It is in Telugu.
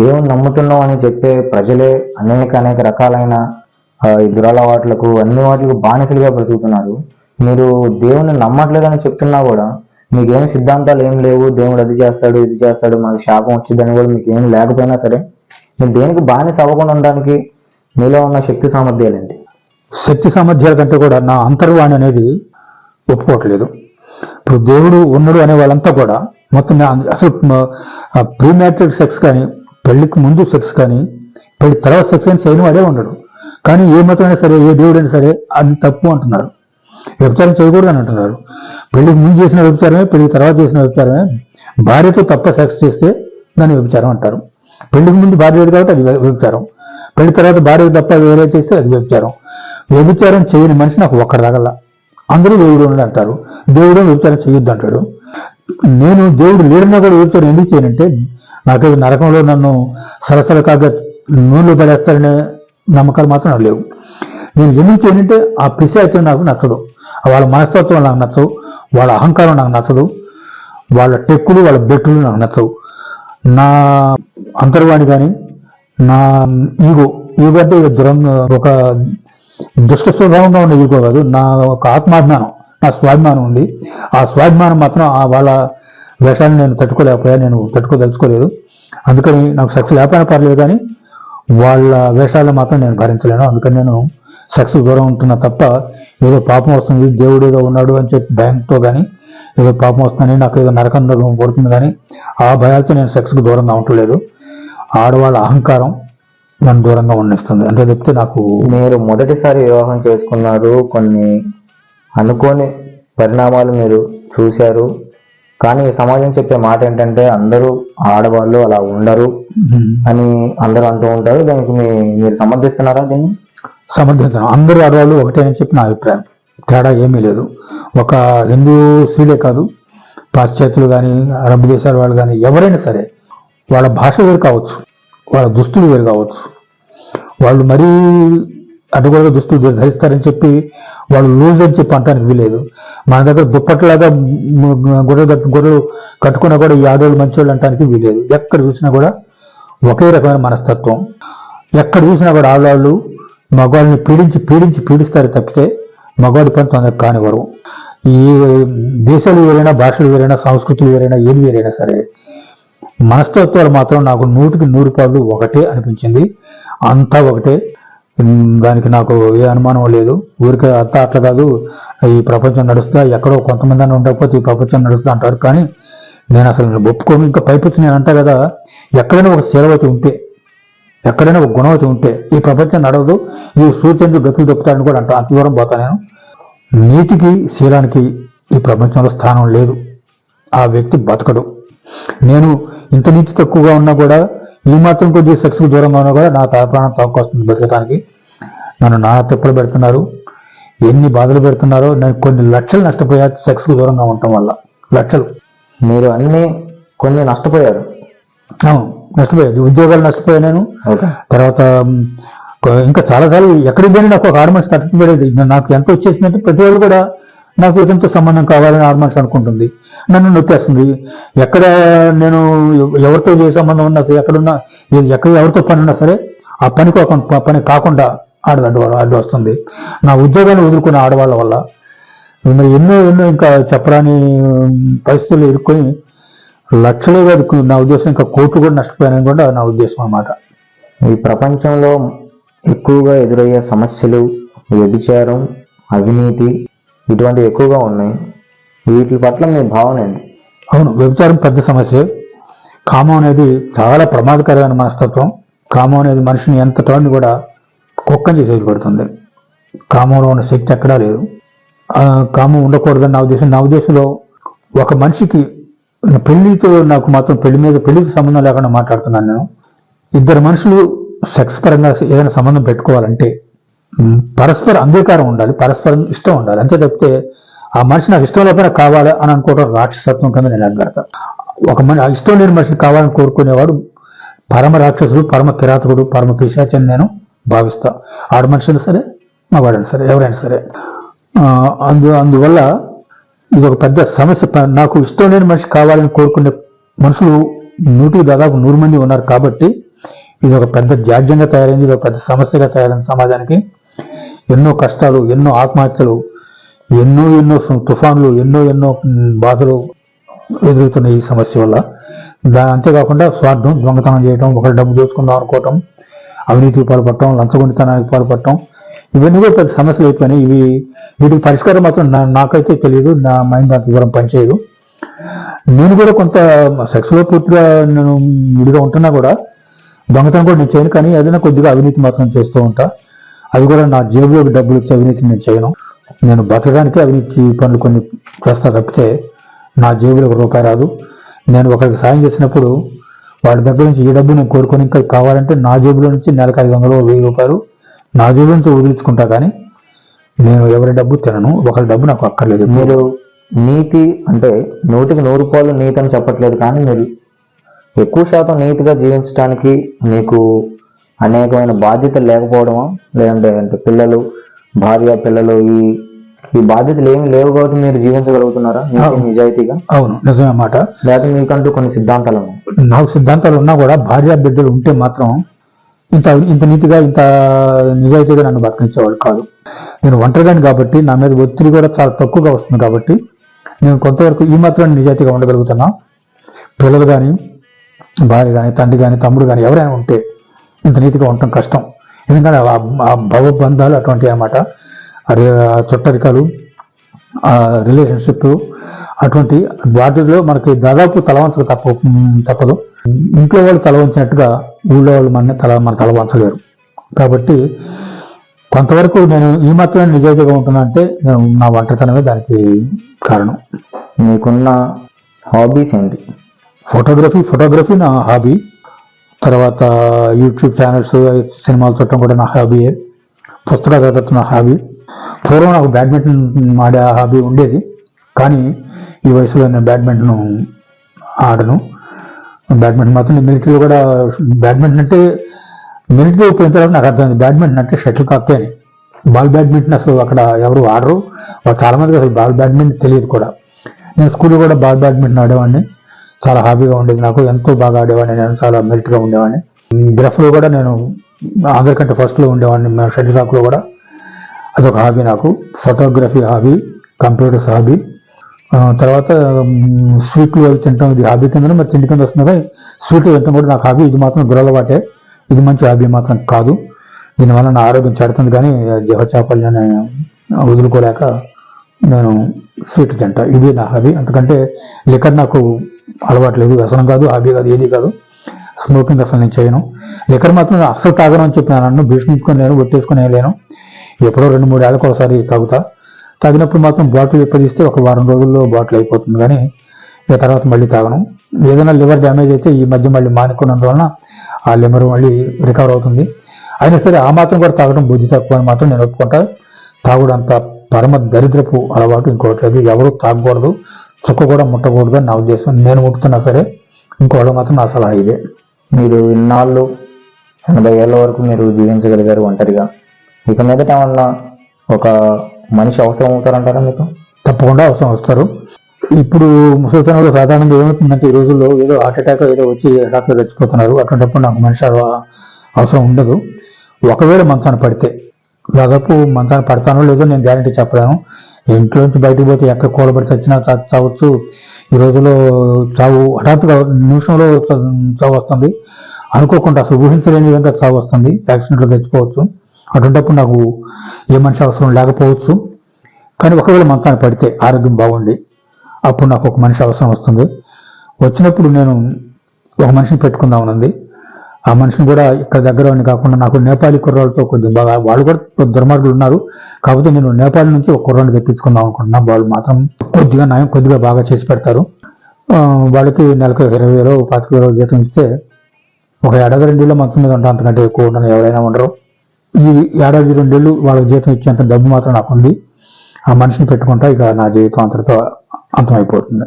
దేవుని నమ్ముతున్నాం అని చెప్పే ప్రజలే అనేక అనేక రకాలైన ఈ దురలవాట్లకు అన్ని వాటికి బానిసలుగా బ్రతుకుతున్నారు. మీరు దేవుని నమ్మట్లేదని చెప్తున్నా కూడా మీకేం సిద్ధాంతాలు ఏం లేవు. దేవుడు అది చేస్తాడు ఇది చేస్తాడు మాకు శాపం వచ్చిందని కూడా మీకు ఏం లేకపోయినా సరే మీరు దేనికి బానిస అవ్వకుండా ఉండడానికి మీలో ఉన్న శక్తి సామర్థ్యాలు ఏంటి? శక్తి సామర్థ్యాల కంటే కూడా నా అంతర్వాణి అనేది ఒప్పుకోవట్లేదు. ఇప్పుడు దేవుడు ఉన్నాడు అనే వాళ్ళంతా కూడా మొత్తం అసలు ప్రీ మ్యారిటెడ్ సెక్స్ కానీ పెళ్ళికి ముందు సెక్స్ కానీ పెళ్ళి తర్వాత సెక్స్ అని చేయని వాడే ఉండడు. కానీ ఏ మతమైనా సరే ఏ దేవుడైనా సరే అది తప్పు అంటున్నారు. వ్యభిచారం చేయకూడదు అని అంటున్నారు. పెళ్ళికి ముందు చేసిన వ్యభిచారమే పెళ్ళి తర్వాత చేసిన వ్యభిచారమే భార్యతో తప్ప సెక్స్ చేస్తే దాన్ని వ్యభిచారం అంటారు. పెళ్ళికి ముందు భార్య లేదు కాబట్టి అది వ్యభిచారం. పెళ్ళి తర్వాత భార్య తప్ప వేరే చేస్తే అది వ్యభిచారం. వ్యభిచారం చేయని మనిషి నాకు ఒక్కడు రాగల అందరూ దేవుడు అంటారు. దేవుడు వ్యభిచారం చేయొద్దు అంటాడు. నేను దేవుడు లేడన్నా కూడా వ్యభిచారం ఎందుకు చేయనంటే నాకేదో నరకంలో నన్ను సరసర కాగా నూనెలో పడేస్తారనే నమ్మకాలు మాత్రం నాకు లేవు. నేను ఎందుకు చేయనంటే ఆ పిశాచం నాకు నచ్చదు. వాళ్ళ మనస్తత్వం నాకు నచ్చవు. వాళ్ళ అహంకారం నాకు నచ్చదు. వాళ్ళ టెక్కులు వాళ్ళ బెట్టులు నాకు నచ్చవు. నా అంతర్వాణి కానీ నా ఈగో ఈగో అంటే దురం ఒక దుష్ట స్వభావంగా ఉన్న ఈగో కాదు నా ఒక ఆత్మాభిమానం. ఆ స్వాభిమానం ఉంది. ఆ స్వాభిమానం మాత్రం ఆ వాళ్ళ వేషాన్ని నేను తట్టుకోలేకపోయా నేను తట్టుకోదలుచుకోలేదు. అందుకని నాకు సక్సెస్ లేకపోయినా పర్లేదు కానీ వాళ్ళ వేషాలను మాత్రం నేను భరించలేను. అందుకని నేను సెక్స్ దూరం ఉంటున్నా తప్ప ఏదో పాపం వస్తుంది దేవుడు ఏదో ఉన్నాడు అని చెప్పి భయంతో కానీ ఏదో పాపం వస్తుందని నాకు ఏదో నరకం పడుతుంది కానీ ఆ భయాలతో నేను సెక్స్కి దూరంగా ఉండలేదు ఆడవాళ్ళ అహంకారం నన్ను దూరంగా ఉండిస్తుంది అంతే చెప్తే నాకు మీరు మొదటిసారి వివాహం చేసుకున్నారు కొన్ని అనుకోని పరిణామాలు మీరు చూశారు. కానీ సమాజం చెప్పే మాట ఏంటంటే అందరూ ఆడవాళ్ళు అలా ఉండరు అని అందరూ అంటూ ఉంటారు. దానికి మీ మీరు సమర్థిస్తున్నారా దీన్ని? సమర్థించను అందరూ ఆడవాళ్ళు ఒకటే అని చెప్పి నా అభిప్రాయం. తేడా ఏమీ లేదు. ఒక హిందూ స్త్రీలే కాదు పాశ్చాత్యులు కానీ అరబ్ దేశాల వాళ్ళు కానీ ఎవరైనా సరే వాళ్ళ భాష వేరు కావచ్చు వాళ్ళ దుస్తులు వేరు కావచ్చు. వాళ్ళు మరీ అడ్డగోలుగా దుస్తులు ధరిస్తారని చెప్పి వాళ్ళు లూజ్ అని చెప్పి అంటానికి వీలేదు మన దగ్గర దుప్పట్లాగా గొర్రెలు కట్టు గొర్రెలు కట్టుకున్నా కూడా ఈ ఆడవాళ్ళు మంచోళ్ళు అంటానికి వీలేదు ఎక్కడ చూసినా కూడా ఒకే రకమైన మనస్తత్వం. ఎక్కడ చూసినా కూడా ఆడవాళ్ళు మగవాళ్ళని పీడించి పీడించి పీడిస్తారు తప్పితే మగవాడి పని తొందరగా కానివ్వరు. ఈ దేశాలు వేరైనా భాషలు వేరైనా సంస్కృతులు వేరైనా ఏది వేరైనా సరే మనస్తత్వాలు మాత్రం నాకు నూటికి నూరు పాళ్ళు ఒకటే అనిపించింది. అంతా ఒకటే. దానికి నాకు ఏ అనుమానం లేదు. ఊరికే అత్త అట్లా కాదు. ఈ ప్రపంచం నడుస్తా ఎక్కడో కొంతమంది అని ఉండకపోతే ఈ ప్రపంచం నడుస్తా అంటారు. కానీ నేను అసలు ఒప్పుకోను. ఇంకా పైపించి నేను అంటా కదా ఎక్కడైనా ఒక శీలవతి ఉంటే ఎక్కడైనా ఒక గుణవతి ఉంటే ఈ ప్రపంచం నడవదు. ఈ సూచనలు గతులు దొక్కుతాడని కూడా అంటా అంత దూరం పోతా నేను. నీతికి శీలానికి ఈ ప్రపంచంలో స్థానం లేదు. ఆ వ్యక్తి బతకడు. నేను ఇంత నీతి తక్కువగా ఉన్నా కూడా ఈ మాత్రం కొద్దిగా సెక్స్కి దూరంగా ఉన్నా కూడా నా ప్రాణం తక్కువ వస్తుంది బతకడానికి నన్ను నానా తిప్పలు పెడుతున్నారు. ఎన్ని బాధలు పెడుతున్నారో నేను కొన్ని లక్షలు నష్టపోయా సెక్స్కి దూరంగా ఉండటం వల్ల. లక్షలు. మీరు అన్ని కొన్ని నష్టపోయారు. అవును నష్టపోయాది ఉద్యోగాలు నష్టపోయాను నేను. తర్వాత ఇంకా చాలాసార్లు ఎక్కడికి పోయినా నాకు ఒక ఆర్మన్స్ తట్టుపడేది నాకు ఎంత వచ్చేసిందంటే ప్రతి వాళ్ళు కూడా నాకు ఇతనితో సంబంధం కావాలని ఆర్మన్స్ అనుకుంటుంది. నన్ను నొక్కేస్తుంది. ఎక్కడ నేను ఎవరితో ఏ సంబంధం ఉన్నా సరే ఎక్కడున్నా ఎక్కడ ఎవరితో పని ఉన్నా సరే ఆ పని కాకుండా పని కాకుండా ఆడ అడ్డు అడ్డు వస్తుంది. నా ఉద్యోగాన్ని వదులుకున్న ఆడవాళ్ళ వల్ల. మరి ఎన్నో ఎన్నో ఇంకా చెప్పరాని పరిస్థితులు ఇరుక్కొని లక్షలు కాదు నా ఉద్దేశం ఇంకా కోట్లు కూడా నష్టపోయానని కూడా నా ఉద్దేశం అన్నమాట. ఈ ప్రపంచంలో ఎక్కువగా ఎదురయ్యే సమస్యలు వ్యభిచారం అవినీతి ఇటువంటివి ఎక్కువగా ఉన్నాయి. వీటి పట్ల మీ భావన ఏంటి? అవును వ్యభిచారం పెద్ద సమస్య. కామం అనేది చాలా ప్రమాదకరమైన మనస్తత్వం. కామం అనేది మనిషిని ఎంత టోని కూడా కుక్కని చేసేది పెడుతుంది కామంలో ఉన్న శక్తి ఎక్కడా లేదు. కామం ఉండకూడదని నా ఉద్దేశం. నా ఉద్దేశంలో ఒక మనిషికి పెళ్ళితో నాకు మాత్రం పెళ్ళి మీద పెళ్ళికి సంబంధం లేకుండా మాట్లాడుతున్నాను నేను. ఇద్దరు మనుషులు సెక్స్ పరంగా ఏదైనా సంబంధం పెట్టుకోవాలంటే పరస్పర అంగీకారం ఉండాలి పరస్పరం ఇష్టం ఉండాలి. అంతే తప్పితే ఆ మనిషి నాకు ఇష్టం లేకపోయినా కావాలి అని అనుకోవడం రాక్షసత్వం కింద నేను అడ్డగడతా ఒక మనిషి ఇష్టం లేని మనిషిని కావాలని కోరుకునేవాడు పరమ రాక్షసుడు పరమ కిరాతకుడు పరమ పిశాచని నేను భావిస్తా. ఆడ మనిషిని సరే మగవాడైనా సరే ఎవరైనా సరే. అందు అందువల్ల ఇది ఒక పెద్ద సమస్య. నాకు ఇష్టం లేని మనిషి కావాలని కోరుకునే మనుషులు నూటికి దాదాపు నూరు మంది ఉన్నారు కాబట్టి ఇది ఒక పెద్ద జాడ్యంగా తయారైంది ఇది ఒక పెద్ద సమస్యగా తయారైంది సమాజానికి. ఎన్నో కష్టాలు ఎన్నో ఆత్మహత్యలు ఎన్నో ఎన్నో తుఫాన్లు ఎన్నో ఎన్నో బాధలు ఎదుగుతున్న ఈ సమస్య వల్ల. దా అంతేకాకుండా స్వార్థం దొంగతనం చేయడం ఒకరి డబ్బు దోచుకుందాం అనుకోవటం అవినీతికి పాల్పడటం లంచగొండితనానికి పాల్పడటం ఇవన్నీ కూడా పెద్ద సమస్యలు అయిపోయినాయి. ఇవి వీటికి పరిష్కారం మాత్రం నా- నాకైతే తెలియదు. నా మైండ్ అంత దూరం పనిచేయదు. నేను కూడా కొంత సెక్స్లో పూర్తిగా నేను విడిగా ఉంటున్నా కూడా దొంగతనం కూడా నేను చేయను. కానీ ఏదైనా కొద్దిగా అవినీతి మాత్రం చేస్తూ ఉంటా. అది కూడా నా జేబులోకి డబ్బులు ఇచ్చే అవినీతి నేను చేయను. నేను బతకడానికి అవినీతి పనులు కొన్ని చేస్తా తప్పితే నా జేబులో ఒక రూపాయి రాదు. నేను ఒకరికి సాయం చేసినప్పుడు వాళ్ళ దగ్గర నుంచి ఈ డబ్బు నేను కోరుకొని ఇంకా కావాలంటే నా జేబులో నుంచి నెలకు ఐదు వందలు వెయ్యి రూపాయలు నా జేబులో నుంచి వదిలించుకుంటా కానీ నేను ఎవరి డబ్బు తినను. ఒకరి డబ్బు నాకు అక్కర్లేదు. మీరు నీతి అంటే నూటికి నూరు రూపాయలు నీతి అని చెప్పట్లేదు కానీ మీరు ఎక్కువ శాతం నీతిగా జీవించడానికి మీకు అనేకమైన బాధ్యతలు లేకపోవడమా? లేదంటే అంటే పిల్లలు భార్య పిల్లలు ఈ ఈ బాధ్యతలు ఏమి లేవు కాబట్టి మీరు జీవించగలుగుతున్నారా? నిజాయితీగా? అవును నిజమే మాట లేకపోతే మీకంటూ కొన్ని సిద్ధాంతాలు నాకు సిద్ధాంతాలు ఉన్నా కూడా భార్య బిడ్డలు ఉంటే మాత్రం ఇంత ఇంత నీతిగా ఇంత నిజాయితీగా నన్ను బతకనిచ్చేవాడు కాదు. నేను ఒంటరిగాని కాబట్టి నా మీద ఒత్తిడి కూడా చాలా తక్కువగా వస్తుంది కాబట్టి నేను కొంతవరకు ఈ మాత్రం నిజాయితీగా ఉండగలుగుతున్నా. పిల్లలు కానీ భార్య కానీ తండ్రి కానీ తమ్ముడు కానీ ఎవరైనా ఉంటే ఇంత నీతిగా ఉండటం కష్టం. ఎందుకంటే ఆ- భవబంధాలు అటువంటివి అన్నమాట. చుట్టరికాలు ఆ రిలేషన్షిప్ అటువంటి బాధ్యతలో మనకి దాదాపు తల వంచక తప్ప తప్పదు. ఇంట్లో వాళ్ళు తల వంచినట్టుగా ఊళ్ళో వాళ్ళు మన తల మన తల వంచలేరు. కాబట్టి కొంతవరకు నేను ఈ మాత్రమే నిజాయితీగా ఉంటున్నా అంటే నేను నా ఒంటరితనమే దానికి కారణం. మీకున్న హాబీస్ ఏంటి? ఫోటోగ్రఫీ ఫోటోగ్రఫీ నా హాబీ తర్వాత యూట్యూబ్ ఛానల్స్ సినిమాలు చూడటం కూడా నా హాబీయే పుస్తకాలు చదువుతున్న హాబీ. పూర్వం నాకు బ్యాడ్మింటన్ ఆడే హాబీ ఉండేది. కానీ ఈ వయసులో నేను బ్యాడ్మింటన్ ఆడను. బ్యాడ్మింటన్ మాత్రం మిలిటరీలో కూడా బ్యాడ్మింటన్ అంటే మిలిటరీ పోయిన తర్వాత నాకు అర్థమైంది. బ్యాడ్మింటన్ అంటే షటిల్ కాకే అని బాల్ బ్యాడ్మింటన్ అసలు అక్కడ ఎవరు ఆడరు. చాలామందికి అసలు బాల్ బ్యాడ్మింటన్ తెలియదు కూడా. నేను స్కూల్లో కూడా బాల్ బ్యాడ్మింటన్ ఆడేవాడిని. చాలా హాబీగా ఉండేది నాకు. ఎంతో బాగా ఆడేవాడిని నేను. చాలా మెరిట్గా ఉండేవాడిని. గ్రఫ్లో కూడా నేను అందరికంటే ఫస్ట్లో ఉండేవాడిని షటిల్ కాక్లో కూడా. అదొక హాబీ నాకు. ఫోటోగ్రఫీ హాబీ కంప్యూటర్స్ హాబీ తర్వాత స్వీట్లు అవి తింటాం ఇది హాబీ కింద మరి తిండి కింద వస్తుంది. స్వీట్లు తింటాం కూడా నాకు హాబీ ఇది మాత్రం దురలవాటే ఇది మంచి హాబీ మాత్రం కాదు. దీనివల్ల నా ఆరోగ్యం చెడుతుంది కానీ జీవచాపల్యాన్ని వదులుకోలేక నేను స్వీట్ తింటా. ఇది నా హాబీ ఎందుకంటే లిక్కర్ నాకు అలవాటు లేదు. వ్యసనం కాదు హాబీ కాదు ఏది కాదు. స్మోకింగ్ అసలు నేను చేయను. లిక్కర్ మాత్రం అస్సలు తాగను అని చెప్పిన నన్ను భీష్మించుకొని నేను కొట్టేసుకుని లేను. ఎప్పుడో రెండు మూడు ఏళ్ళకి ఒకసారి తాగుతా. తాగినప్పుడు మాత్రం బాటిల్ విప్పదీస్తే ఒక వారం రోజుల్లో బాటిల్ అయిపోతుంది. కానీ ఇక తర్వాత మళ్ళీ తాగను. ఏదైనా లివర్ డ్యామేజ్ అయితే ఈ మధ్య మళ్ళీ మానుకున్నందువలన ఆ లివర్ మళ్ళీ రికవర్ అవుతుంది. అయినా సరే ఆ మాత్రం కూడా తాగడం బుద్ధి తక్కువ అని మాత్రం నేను ఒప్పుకుంటా. తాగుడు అంత పరమ దరిద్రపు అలవాటు ఇంకోటి లేదు. ఎవరు తాగకూడదు. చుక్క కూడా ముట్టకూడదు అని నా ఉద్దేశం. నేను ముట్టుతున్నా సరే ఇంకోళ్ళు మాత్రం నా సలహా ఇదే. మీరు ఇన్నాళ్ళు ఎనభై ఏళ్ళ వరకు మీరు జీవించగలిగారు ఒంటరిగా. ఇక మీదట ఏమన్నా ఒక మనిషి అవసరం అవుతారంటారా మీకు? తప్పకుండా అవసరం వస్తారు. ఇప్పుడు ముసలితనంలో సాధారణంగా ఏమవుతుందంటే ఈ రోజుల్లో ఏదో హార్ట్ అటాక్ ఏదో వచ్చి డాక్టర్ చచ్చిపోతున్నారు. అటువంటిప్పుడు నాకు మనిషి అవసరం ఉండదు. ఒకవేళ మంచాన పడితే దాదాపు మంచాన పడతానో లేదో నేను గ్యారంటీ చెప్పలేను. ఇంట్లో నుంచి బయటకు పోతే ఎక్కడ కూలబడి చచ్చినా చావచ్చు. ఈ రోజుల్లో చావు హఠాత్తుగా నిమిషంలో చావు వస్తుంది. అనుకోకుండా అసలు ఊహించలేని విధంగా చావు వస్తుంది. యాక్సిడెంట్లో తెచ్చిపోవచ్చు అటువంటిప్పుడు నాకు ఏ మనిషి అవసరం లేకపోవచ్చు. కానీ ఒకవేళ మంచాన్ని పడితే ఆరోగ్యం బాగుండి. అప్పుడు నాకు ఒక మనిషి అవసరం వస్తుంది. వచ్చినప్పుడు నేను ఒక మనిషిని పెట్టుకుందామనుంది. ఆ మనిషిని కూడా ఇక్కడ దగ్గర అని కాకుండా నాకు నేపాలీ కుర్రాళ్ళతో కొద్దిగా బాగా వాళ్ళు కూడా కొద్ది దుర్మార్గులు ఉన్నారు. కాకపోతే నేను నేపాల్ నుంచి ఒక కుర్రాన్ని తెప్పించుకుందాం అనుకుంటున్నాను. వాళ్ళు మాత్రం కొద్దిగా నయం కొద్దిగా బాగా చేసి పెడతారు. వాళ్ళకి నెలకు ఇరవై వేలు పాతిక వేలు జీతం ఇస్తే ఒక ఏడాది రెండేళ్ళు మంచం మీద ఉంటాం అంతకంటే ఎక్కువ ఉండను. ఎవరైనా ఉండరు. ఈ ఏడాది రెండేళ్ళు వాళ్ళకి జీతం ఇచ్చేంత డబ్బు మాత్రం నాకు ఉంది. ఆ మనిషిని పెట్టుకుంటా ఇక నా జీవితం అంతటితో అంతమైపోతుంది.